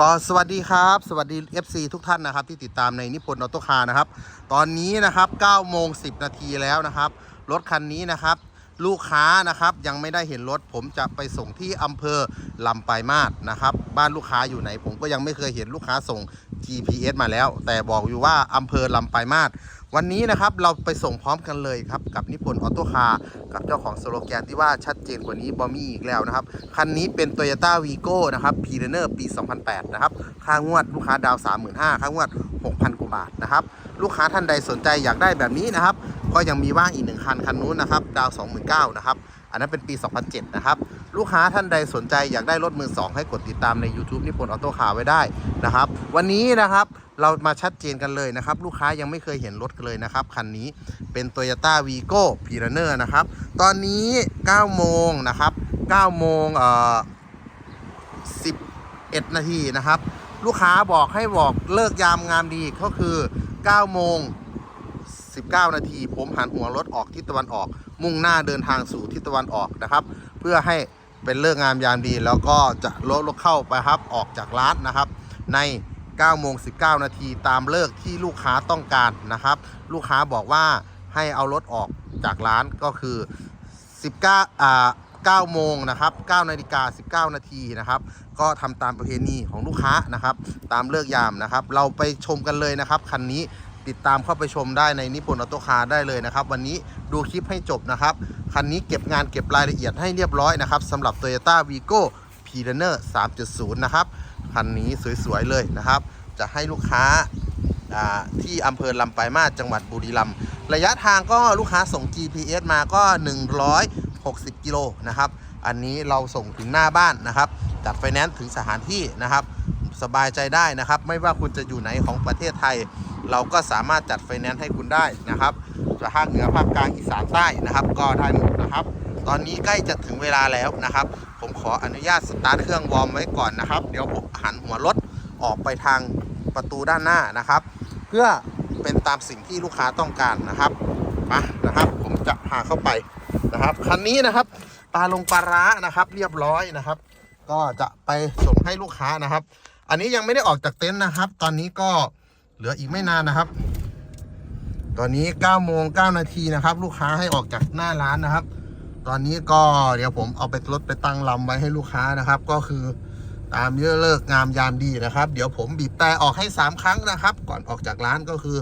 ก็สวัสดีครับ สวัสดี FC ทุกท่านนะครับ ที่ติดตามในนิพนธ์ออโต้คาร์นะครับ ตอนนี้นะครับ9โมง10 นาทีแล้วนะครับ รถคันนี้นะครับ ลูกค้านะครับยังไม่ได้เห็นรถ ผมจะไปส่งที่อำเภอลำปลายมาศนะครับ บ้านลูกค้าอยู่ไหน ผมก็ยังไม่เคยเห็นลูกค้าส่ง GPS มาแล้ว แต่บอกอยู่ว่าอำเภอลำปลายมาศ วันนี้นะครับเราไปส่งพร้อมกันเลยครับกับนิพนธ์ออโต้คาร์กับเจ้าของสโลแกนที่ว่าชัดเจนกว่านี้บอมี่อีกแล้วนะครับ คันนี้เป็น Toyota v ีโก้นะครับพีเนอร์ปี 2008 นะครับ ค่างวดลูกค้าดาว 35,000ค่างวด 6,000 กว่าบาทนะครับ ลูกค้าท่านใดสนใจอยากได้แบบนี้นะครับ ก็ยังมีว่างอีกหนึ่งคันคันนู้นนะครับ ดาว 29,000นะครับ อันนั้นเป็นปี 2007 นะครับ ลูกค้าท่านใดสนใจอยากได้รถมือ 2 ให้กดติดตามใน YouTube นิพนธ์ออโต้คาร์ไว้ได้นะครับ วันนี้นะครับเรามาชัดเจนกันเลยนะครับ ลูกค้ายังไม่เคยเห็นรถเลยนะครับ คันนี้เป็น Toyota v i g o p i r a n e r นะครับ ตอนนี้ 9 โมงนะครับ 9 โมงเอ่อ11 นาทีนะครับ ลูกค้าบอกให้บอกเลิกยามงามดีก็คือ 9 โมง 19 นาที ผมหันหัวรถออกทิศตะวันออก มุ่งหน้าเดินทางสู่ทิศตะวันออกนะครับ เพื่อให้เป็นเลิกงามยามดี แล้วก็จะรถรถเข้าไปครับออกจากร้านนะครับ ใน9โมง19 นาทีตามเลิกที่ลูกค้าต้องการนะครับ ลูกค้าบอกว่าให้เอารถออกจากร้านก็คือ 19อ่า9โมงนะครับ9นาฬิกา19 นาทีนะครับ ก็ทำตามประเพณีของลูกค้านะครับ ตามเลิกยามนะครับ เราไปชมกันเลยนะครับ คันนี้ ติดตามเข้าไปชมได้ในนิพนธ์ออโต้คาร์ได้เลยนะครับ วันนี้ดูคลิปให้จบนะครับ คันนี้เก็บงานเก็บรายละเอียดให้เรียบร้อยนะครับสำหรับ Toyota Vigo p r e n e r 3.0 นะครับ คันนี้สวยๆเลยนะครับ จะให้ลูกค้าที่อำเภอลำปลายมาจังหวัดบุรีรัมย์ระยะทางก็ลูกค้าส่ง GPS มาก็ 160 กิโลนะครับ อันนี้เราส่งถึงหน้าบ้านนะครับ จัดไฟแนนซ์ถึงสถานที่นะครับ สบายใจได้นะครับ ไม่ว่าคุณจะอยู่ไหนของประเทศไทย เราก็สามารถจัดไฟแนนซ์ให้คุณได้นะครับจะภาคเหนือภาคกลางอีสานใต้นะครับ ก็ได้หมดนะครับ ตอนนี้ใกล้จะถึงเวลาแล้วนะครับ ผมขออนุญาตสตาร์ทเครื่องวอร์มไว้ก่อนนะครับ เดี๋ยวผมหันหัวรถออกไปทางประตูด้านหน้านะครับ เพื่อเป็นตามสิ่งที่ลูกค้าต้องการนะครับมานะครับ ผมจะพาเข้าไปนะครับคันนี้นะครับปลาลงปลาร้านะครับ เรียบร้อยนะครับ ก็จะไปส่งให้ลูกค้านะครับ อันนี้ยังไม่ได้ออกจากเต็นท์นะครับ ตอนนี้ก็ เหลืออีกไม่นานนะครับ ตอนนี้9โมง9นาทีนะครับ ลูกค้าให้ออกจากหน้าร้านนะครับ ตอนนี้ก็เดี๋ยวผมเอาไปรถไปตั้งลำไว้ให้ลูกค้านะครับ ก็คือตามเยอะเลิกงามยามดีนะครับ เดี๋ยวผมบีบแต่ออกให้ 3 ครั้งนะครับ ก่อนออกจากร้านก็คือ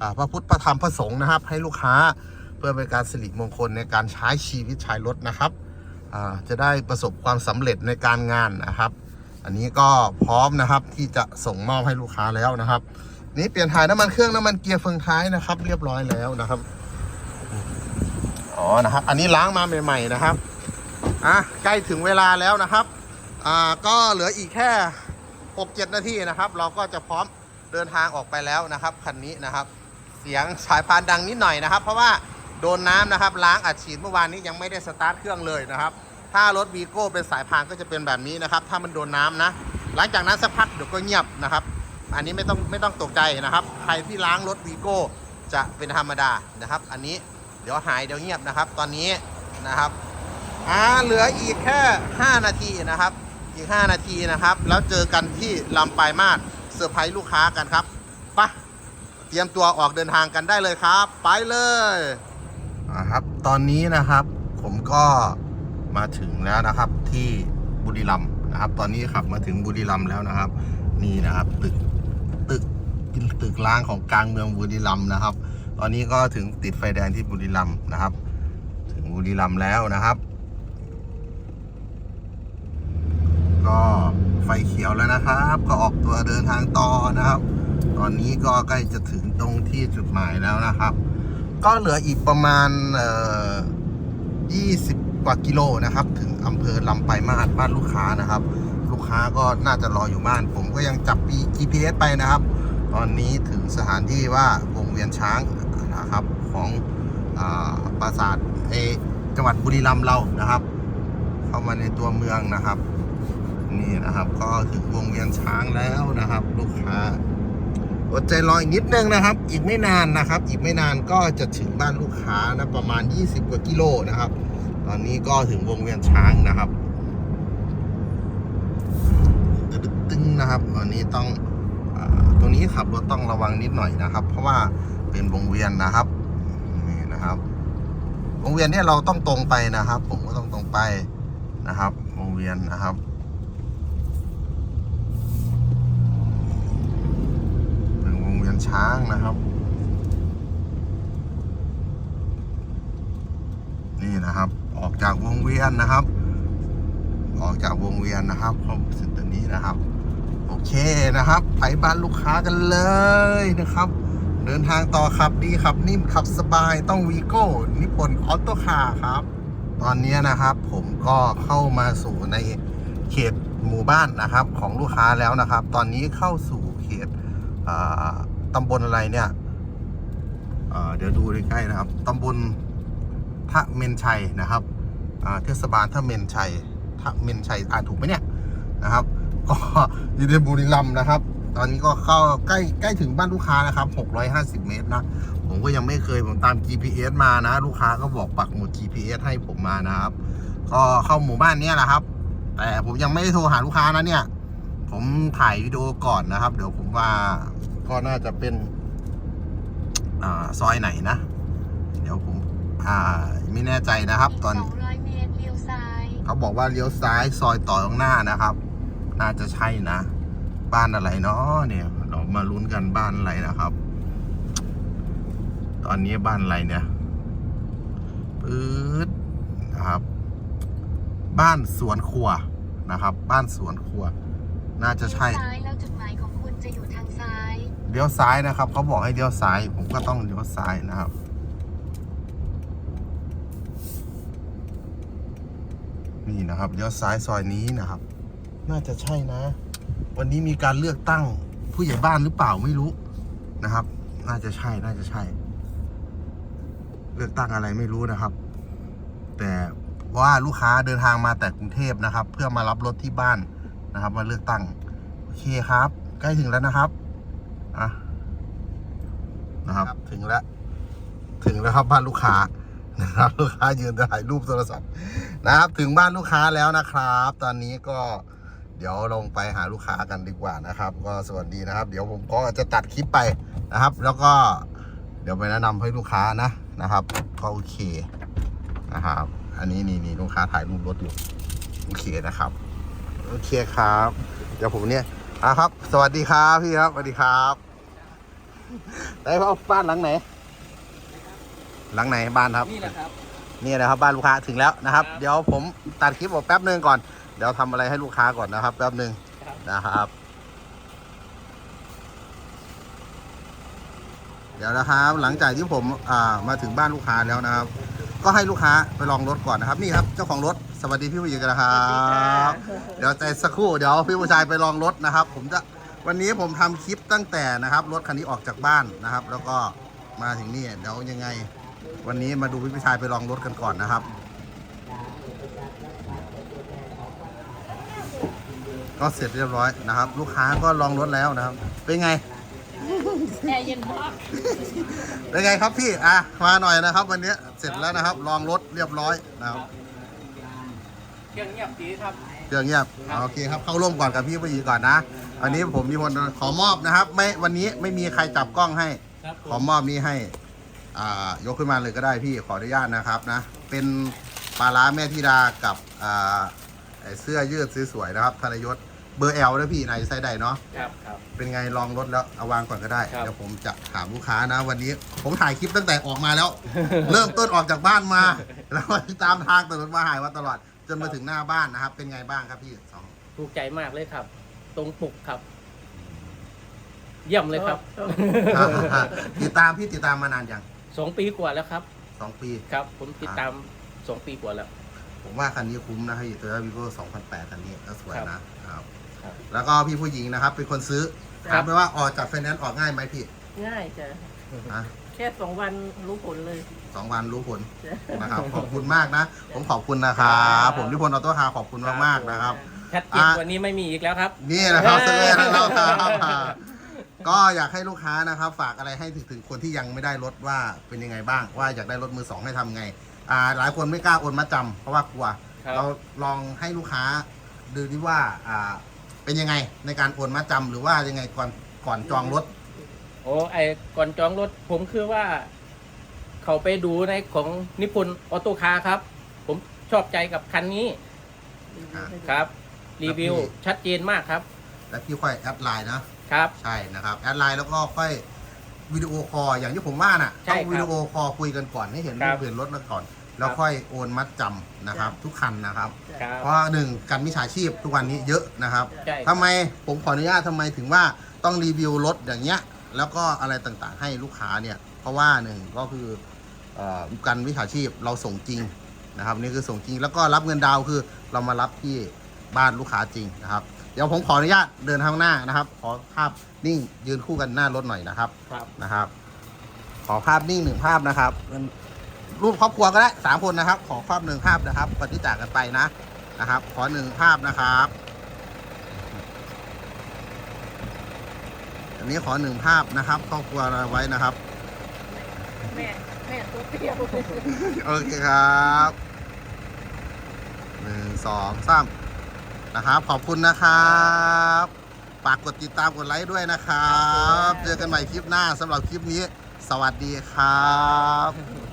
อพระพุทธพระธรรมพระสงฆ์นะครับ ให้ลูกค้าเพื่อเป็นการสิริมงคลในการใช้ชีวิตใช้รถนะครับจะได้ประสบความสำเร็จในการงานนะครับ อันนี้ก็พร้อมนะครับที่จะส่งมอบให้ลูกค้าแล้วนะครับ นี่เปลี่ยนถ่ายน้ำมันเครื่องน้ำมันเกียร์เฟืองท้ายนะครับ เรียบร้อยแล้วนะครับอ๋อนะครับ อันนี้ล้างมาใหม่ ๆ นะครับอะใกล้ถึงเวลาแล้วนะครับอ่าก็เหลืออีกแค่6-7นาทีนะครับ เราก็จะพร้อมเดินทางออกไปแล้วนะครับคันนี้นะครับ เสียงสายพานดังนิดหน่อยนะครับ เพราะว่าโดนน้ำนะครับ ล้างอัดฉีดเมื่อวานนี้ยังไม่ได้สตาร์ทเครื่องเลยนะครับ ถ้ารถวีโก้เป็นสายพานก็จะเป็นแบบนี้นะครับ ถ้ามันโดนน้ำนะ หลังจากนั้นสักพักเดี๋ยวก็เงียบนะครับ อันนี้ไม่ต้องไม่ต้องตกใจนะครับ ใครที่ล้างรถวีโก้จะเป็นธรรมดานะครับ อันนี้เดี๋ยวหายเดี๋ยวเงียบนะครับ ตอนนี้นะครับอ่าเหลืออีกแค่ 5 นาทีนะครับ อีก 5 นาทีนะครับ แล้วเจอกันที่ลำปลายมาศเซอร์ไพรส์ลูกค้ากันครับไปะเตรียมตัวออกเดินทางกันได้เลยครับ ไปเลยอ่าครับ ตอนนี้นะครับผมก็มาถึงแล้วนะครับที่บุรีรัมย์นะครับ ตอนนี้ขับมาถึงบุรีรัมย์แล้วนะครับ นี่นะครับตึก ตึกล้างของกลางเมืองบุรีรัมย์นะครับ ตอนนี้ก็ถึงติดไฟแดงที่บุรีรัมย์นะครับ ถึงบุรีรัมย์แล้วนะครับ ก็ไฟเขียวแล้วนะครับ ก็ออกตัวเดินทางต่อนะครับ ตอนนี้ก็ใกล้จะถึงตรงที่จุดหมายแล้วนะครับ ก็เหลืออีกประมาณเอ่อ20 กว่ากิโลนะครับ ถึงอำเภอลำปลายมาศบ้านลูกค้านะครับ ลูกค้าก็น่าจะรออยู่บ้าน ผมก็ยังจับ GPS ไปนะครับ ตอนนี้ถึงสถานที่ว่าวงเวียนช้างนะครับของอปราสาทเอจังหวัดบุรีรัมย์เรานะครับ เข้ามาในตัวเมืองนะครับ นี่นะครับก็ถึงวงเวียนช้างแล้วนะครับ ลูกค้าอดใจรออีกนิดนึงนะครับ อีกไม่นานนะครับ อีกไม่นานก็จะถึงบ้านลูกค้านะประมาณ 20 กว่ากิโลนะครับ ตอนนี้ก็ถึงวงเวียนช้างนะครับตึงตึงนะครับวันนี้ต้อง ตรงนี้ขับรถต้องระวังนิดหน่อยนะครับ เพราะว่าเป็นวงเวียนนะครับนี่นะครับวงเวียนเนี่ยเราต้องตรงไปนะครับ ผมก็ต้องตรงไปนะครับวงเวียนนะครับเป็นวงเวียนช้างนะครับนี่นะครับ ออกจากวงเวียนนะครับ ออกจากวงเวียนนะครับเข้าถึงตรงนี้นะครับ โอเคนะครับ ไปบ้านลูกค้ากันเลยนะครับ เดินทางต่อขับดีขับนิ่มขับสบายต้องวีโก้นิปนออโต้คาร์ครับ ตอนนี้นะครับผมก็เข้ามาสู่ในเขตหมู่บ้านนะครับของลูกค้าแล้วนะครับ ตอนนี้เข้าสู่เขตอ่าตำบลอะไรเนี่ยเดี๋ยวดูใกล้ๆนะครับตำบลทะเมนชัยนะครับเทศบาลทะเมนชัยทะเมนชัยอ่านถูกไหมเนี่ยนะครับ ก็อยู่ในบุรีรัมย์นะครับ ตอนนี้ก็เข้าใกล้ใกล้ถึงบ้านลูกค้านะครับ 650 เมตรนะ ผมก็ยังไม่เคยผมตาม GPS มานะ ลูกค้าก็บอกปักหมุด GPS ให้ผมมานะครับ ก็เข้าหมู่บ้านเนี้ยแหละครับ แต่ผมยังไม่ได้โทรหาลูกค้านะเนี่ย ผมถ่ายวิดีโอก่อนนะครับ เดี๋ยวผมว่าก็น่าจะเป็นอ่าซอยไหนนะ เดี๋ยวผมอ่าไม่แน่ใจนะครับ ตอน200เมตรเลี้ยวซ้ายเขาบอกว่าเลี้ยวซ้ายซอยต่อตรงหน้านะครับ น่าจะใช่นะ บ้านอะไรเนาะเนี่ยเรามาลุ้นกันบ้านอะไรนะครับ ตอนนี้บ้านอะไรเนี่ยปื๊ดนะครับ บ้านสวนครัวนะครับ บ้านสวนครัว น่าจะใช่เลี้ยวซ้ายแล้วจุดหมายของคุณจะอยู่ทางซ้ายเลี้ยวซ้ายนะครับเขาบอกให้เลี้ยวซ้าย ผมก็ต้องเลี้ยวซ้ายนะครับนี่นะครับเลี้ยวซ้ายซอยนี้นะครับ น่าจะใช่นะ วันนี้มีการเลือกตั้งผู้ใหญ่บ้านหรือเปล่าไม่รู้นะครับ น่าจะใช่น่าจะใช่ เลือกตั้งอะไรไม่รู้นะครับ แต่ว่าลูกค้าเดินทางมาแต่กรุงเทพนะครับ เพื่อมารับรถที่บ้านนะครับ มาเลือกตั้งโอเคครับ ใกล้ถึงแล้วนะครับอะนะครับ ถึงแล้ว ถึงแล้วครับบ้านลูกค้านะครับลูกค้ายืนถ่ายรูปโทรศัพท์นะครับ ถึงบ้านลูกค้าแล้วนะครับ ตอนนี้ก็ เดี๋ยวลงไปหาลูกค้ากันดีกว่านะครับ ก็สวัสดีนะครับ เดี๋ยวผมก็จะตัดคลิปไปนะครับ แล้วก็เดี๋ยวไปแนะนำให้ลูกค้านะนะครับก็โอเคนะครับ อันนี้นี่นี่ลูกค้าถ่ายรูปรถอยู่โอเคนะครับโอเคครับ เดี๋ยวผมเนี่ยอะครับ สวัสดีครับพี่ครับสวัสดีครับได้พ่อบ้านหลังไหน หลังไหนบ้านครับนี่แหละครับนี่นะครับบ้านลูกค้าถึงแล้วนะครับครับเดี๋ยวผมตัดคลิปออกแป๊บหนึ่งก่อน เดี๋ยวทำอะไรให้ลูกค้าก่อนนะครับ แป๊บหนึ่งครับนะครับ เดี๋ยวนะครับหลังจากที่ผมอ่ามาถึงบ้านลูกค้าแล้วนะครับ ก็ให้ลูกค้าไปลองรถก่อนนะครับ นี่ครับเจ้าของรถสวัสดีพี่ผู้หญิงกันนะครับเดี๋ยวใจสักครู่เดี๋ยวพี่ผู้ชายไปลองรถนะครับ ผมจะวันนี้ผมทำคลิปตั้งแต่นะครับรถคันนี้ออกจากบ้านนะครับ แล้วก็มาถึงนี่เดี๋ยวยังไง วันนี้มาดูพี่ผู้ชายไปลองรถกันก่อนนะครับ ก็เสร็จเรียบร้อยนะครับ ลูกค้าก็ลองรถแล้วนะครับ เป็นไง แอร์เย็นมากเป็นไงครับพี่ อะ มาหน่อยนะครับ วันนี้เสร็จแล้วนะครับ ลองรถเรียบร้อยนะครับเครื่องเงียบดีครับ เครื่องเงียบครับโอเคครับ เข้าร่วมก่อนกับพี่ผู้หญิงก่อนนะ วันนี้ผมมีคนขอมอบนะครับ ไม่ วันนี้ไม่มีใครจับกล้องให้ ครับขอมอบนี้ให้ อ่า ยกขึ้นมาเลยก็ได้พี่ ขออนุญาตนะครับนะ เป็นปลาร้าแม่ธิดากับ อ่าไอ้ เสื้อยืดสวยๆนะครับธนยศเบอร์แอลนะพี่นายใส่ได้เนาะครับครับ เป็นไงลองรถแล้วเอาวางก่อนก็ได้ครับ เดี๋ยวผมจะถามลูกค้านะ วันนี้ผมถ่ายคลิปตั้งแต่ออกมาแล้ว เริ่มต้นออกจากบ้านมา แล้วตามทางถนนมาหายมาตลอดจนมาถึงหน้าบ้านนะครับ เป็นไงบ้างครับพี่สองถูกใจมากเลยครับ ตรงปกครับ เยี่ยมเลยครับติดตามพี่ติดตามมานานยังสองปีกว่าแล้วครับสองปี ครับ ผมติดตามสองปีกว่าแล้ว ผมว่าคันนี้คุ้มนะให้ตัววิโก้2008 คันนี้แล้วสวยนะครับ ครับ แล้วก็พี่ผู้หญิงนะครับ เป็นคนซื้อคถารัมบไปว่าออกจากไฟแนนซ์ออกง่ายไหมพี่ง่ายจ้ะอะแค่สองวันรู้ผลเลย สองวันรู้ผลจ้ะ นะครับ ขอบคุณมากนะ ผมขอบคุณนะครับผมนิพนธ์ออโต้คาร์ขอบคุณมากๆนะครับชัดเจนอะกวันนี้ไม่มีอีกแล้วครับ นี่นะครับเซเว่นนะครับก็อยากให้ลูกค้านะครับ ฝากอะไรให้ถึงถึงคนที่ยังไม่ได้รถว่าเป็นยังไงบ้าง ว่าอยากได้รถมือสองให้ทำไง อ่าหลายคนไม่กล้าโอนมาจำเพราะว่ากลัว ครับ เราลองให้ลูกค้าดูดิว่าอ่าเป็นยังไงในการโอนมาจำหรือว่ายังไงก่อนก่อนจองรถ โอ้ไอก่อนจองรถผมคือว่า เขาไปดูในของนิพนธ์ออโต้คาร์ครับ ผมชอบใจกับคันนี้อ่า ครับ รีวิวแล้วพี่ชัดเจนมากครับ แล้วพี่ค่อยแอดไลน์นะ ครับ ใช่นะครับ แอดไลน์แล้วก็ค่อย วิดีโอคอลอย่างที่ผมว่าน่ะใช่ต้คอรับงวิดีโอคอลคุยกันก่อนให้เห็นครัรูบปเห็นรถมาก่อน แล้วค่อยโอนมัดจำนะครับ ทุกคันนะครับ ครับ เพราะหนึ่งการมิจฉาชีพทุกวันนี้เยอะนะครับใช่ทำไมผมขออนุญาตทำไมถึงว่าต้องรีวิวรถอย่างเงี้ย แล้วก็อะไรต่างๆให้ลูกค้าเนี่ย เพราะว่าหนึ่งก็คือเอ่อการวิชาชีพเราส่งจริงนะครับนี่คือส่งจริงแล้วก็รับเงินดาวน์คือเรามารับที่บ้านลูกค้าจริงนะครับ เดี๋ยวผมขออนุญาตเดินทางหน้านะครับ ขอภาพนิ่งยืนคู่กันหน้ารถหน่อยนะครับครับนะครับ ขอภาพนิ่งหนึ่งภาพนะครับเป็นรูปครอบครัวก็ได้สามคนนะครับ ขอภาพหนึ่งภาพนะครับก่อนที่จากกันไปนะนะครับ ขอหนึ่งภาพนะครับ อันนี้ขอหนึ่งภาพนะครับครอบครัวเราไว้นะครับ แม่แม่ตัวเปรี้ยวโอเคครับหนึ่งสองสาม นะครับ ขอบคุณนะครับฝากกดติดตามกดไลค์ด้วยนะครับ เจอกันใหม่คลิปหน้าสำหรับคลิปนี้ สวัสดีครับ